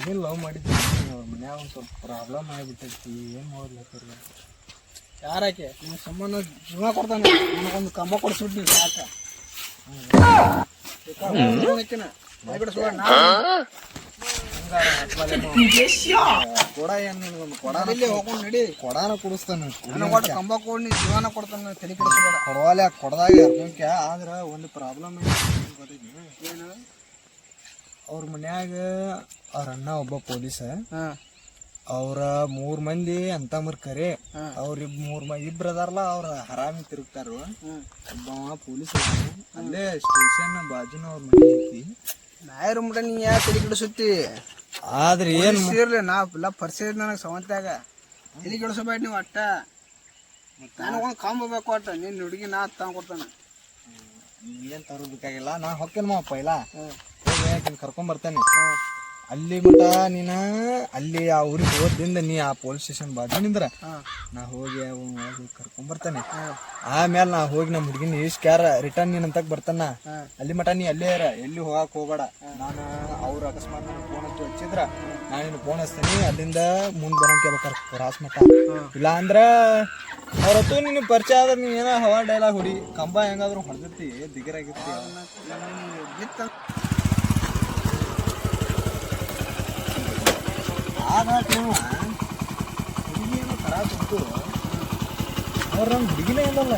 ಹುಡುಗಿ ಲವ್ ಅವ್ರ ಮನ್ಯಾಗ ಒಂದು ಸ್ವಲ್ಪ ಪ್ರಾಬ್ಲಮ್ ಆಗಿಬಿಟ್ಟೈತಿ ಏನು ಮಾಡ್ಲತ್ತಾರ ಯಾರಾಕೆ ನಿಮ್ಮ ಸಂಬಂಧ ಜೀವ ಕೊಡ್ತಾನೆ. ನನಗೊಂದು ಕಂಬ ಕೊಡಿಸ್ಬಿಟ್ಟು ಸಾಕ ಕೊಡ ಏನು ಹೋಗ್ಕೊಂಡು ನಡಿ. ಕೊಡಾನ ಕುಡಿಸ್ತಾನೆ. ಒಟ್ಟು ಕಂಬ ಕೊಡಿ ಜೀವನ ಕೊಡ್ತಾನೆ ತಲೆ ಕೆಡಿಸ್ಬೇಡ. ಕೊಡವಾಲೆ ಕೊಡದಾಗ ಆದ್ರೆ ಒಂದು ಪ್ರಾಬ್ಲಮ್ ಏನು? ಅವ್ರ ಮನ್ಯಾಗ ಅವ್ರ ಅಣ್ಣ ಒಬ್ಬ ಪೊಲೀಸ. ಅವ್ರ ಮೂರ್ ಮಂದಿ ಅಂತಂಬ್ರ ಕರೆ. ಅವ್ರಿಬ್ ಅವ್ರ ಮೂರ್ ಮ ಇಬ್ರ ಅದಾರಲ್ಲ ಅವ್ರ ಹರಾಮಿ ತಿರುಗ್ತಾರ. ಒಬ್ಬವ ಪೊಲೀಸ್ ಅಲ್ಲೇ ಸ್ಟೇಷನ್ ಬಾಜುನ ಅವ್ರ ಮನೆ ಐತಿ. ನಾಯರು ಮುಟ ನೀ ಯಾಕೆ ತಲೆ ಕೆಡಿಸುತ್ತಿ? ಆದ್ರೆ ಏನ್ ಇರ್ಲಿ ನಾ ಎಲ್ಲ ಪರಿಸರ ನನಗೆ ಸಮಂತಾಗ. ತಲೆ ಕೆಡಿಸಬೇಡ ನೀವು ಅಟ್ಟ. ನನಗೊಂದು ಕಂಬ ಬೇಕು ಅಟ್ಟ. ನಿನ್ನ ಹುಡುಗಿ ನಾ ತಂದು ಕೊಡ್ತಾನೆ. ಏನ್ ತರಬೇಕಾಗಿಲ್ಲ ನಾ ಹೊಕ್ಕೇನ್ ಮಾವ ಪೈಲ ಹೋಗಿ ಕರ್ಕೊಂಡ್ ಬರ್ತೇನೆ. ಅಲ್ಲಿ ಮಟ ನೀನ? ಅಲ್ಲಿ ಆ ಊರಿಗೆ ಹೋದ್ರಿಂದ ನೀ ಆ ಪೊಲೀಸ್ ಸ್ಟೇಷನ್ ಬಾಜು ನಿಂದ್ರ. ನಾ ಹೋಗಿ ಹೋಗಿ ಕರ್ಕೊಂಡ್ ಬರ್ತೇನೆ. ಆಮೇಲೆ ನಾ ಹೋಗಿ ನಮ್ಮ ಹುಡುಗಿನ ಇಷ್ಟ ಕ್ಯಾರ ರಿಟರ್ನ್ ನೀನ್ ಅಂತಕ್ ಬರ್ತಾನ. ಅಲ್ಲಿ ಮಟ ನೀ ಅಲ್ಲೇ ಇರ ಎಲ್ಲಿ ಹೋಗಕ್ ಹೋಗ್ಬೇಡ. ನಾನು ಅವ್ರ ಅಕಸ್ಮಾತ್ ನಾನು ಫೋನ್ ಹಚ್ಚಿ ಹಚ್ಚಿದ್ರ ನಾನು ನಿನ್ನ ಫೋನ್ ಹಚ್ತೀನಿ ಅಲ್ಲಿಂದ ಮುಂದ್ ಬರೋಕೆ ಬೇಕಾರೆ ಕ್ರಾಸ್ ಮಟ ಇಲ್ಲ ಅಂದ್ರ ಅವ್ರ ಹತ್ತು ನಿನ್ನ ಪರಿಚಯ ಆದ್ರೆ ನೀ ಏನೋ ಹವಾ ಡೈಲಾಗ್ ಹೊಡಿ ಕಂಬ ಹೆಂಗಾದ್ರು ಹೊಡೆದಿರ್ತಿ ದಿಗರಾಗಿರ್ತಿ. ಆಗ ನೀವು ಹುಡುಗಿ ಏನೋ ಖರಾಬ್ ಇತ್ತು ಅವ್ರ ನಮ್ಮ ಹುಡುಗಿನೇ ಇಲ್ಲಲ್ಲ